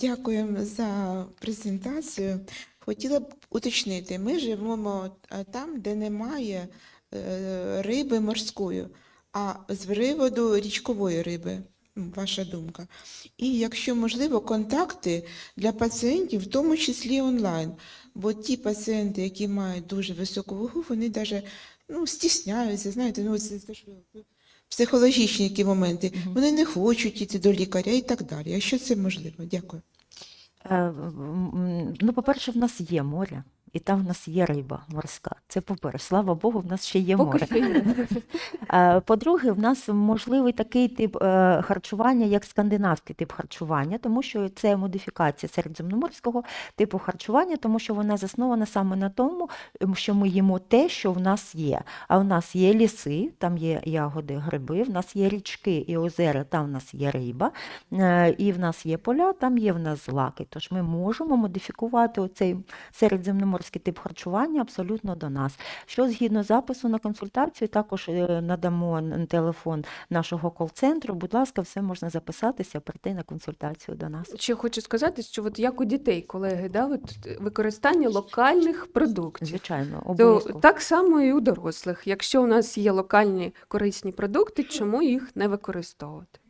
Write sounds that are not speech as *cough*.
Дякуємо за презентацію. Хотіла б уточнити, ми живемо е, там, де немає е, риби морської, а з приводу річкової риби. Ваша думка. І якщо можливо, контакти для пацієнтів, в тому числі онлайн. Бо ті пацієнти, які мають дуже високу вагу, вони навіть ну, стісняються, знаєте, ну, це ж психологічні які моменти. Вони не хочуть йти до лікаря і так далі. А що це можливо, дякую. Е, Ну, по-перше, в нас є море, і там в нас є риба морська. Це по-перше, слава Богу, в нас ще є море. *laughs* По-друге, в нас можливий такий тип е, харчування, як скандинавський тип харчування, тому що це модифікація середземноморського типу харчування, тому що вона заснована саме на тому, що ми їмо те, що в нас є. А в нас є ліси, там є ягоди, гриби, в нас є річки і озера, там в нас є риба, е, і в нас є поля, там є в нас злаки. Тож ми можемо модифікувати оцей середземноморський тип харчування абсолютно до нас. Що згідно запису на консультацію, також е, надамо телефон нашого кол-центру. Будь ласка, все можна записатися, прийти на консультацію до нас. Ще хочу сказати, що от як у дітей, колеги, да, от використання локальних продуктів. Звичайно, То так само і у дорослих. Якщо у нас є локальні корисні продукти, чому їх не використовувати?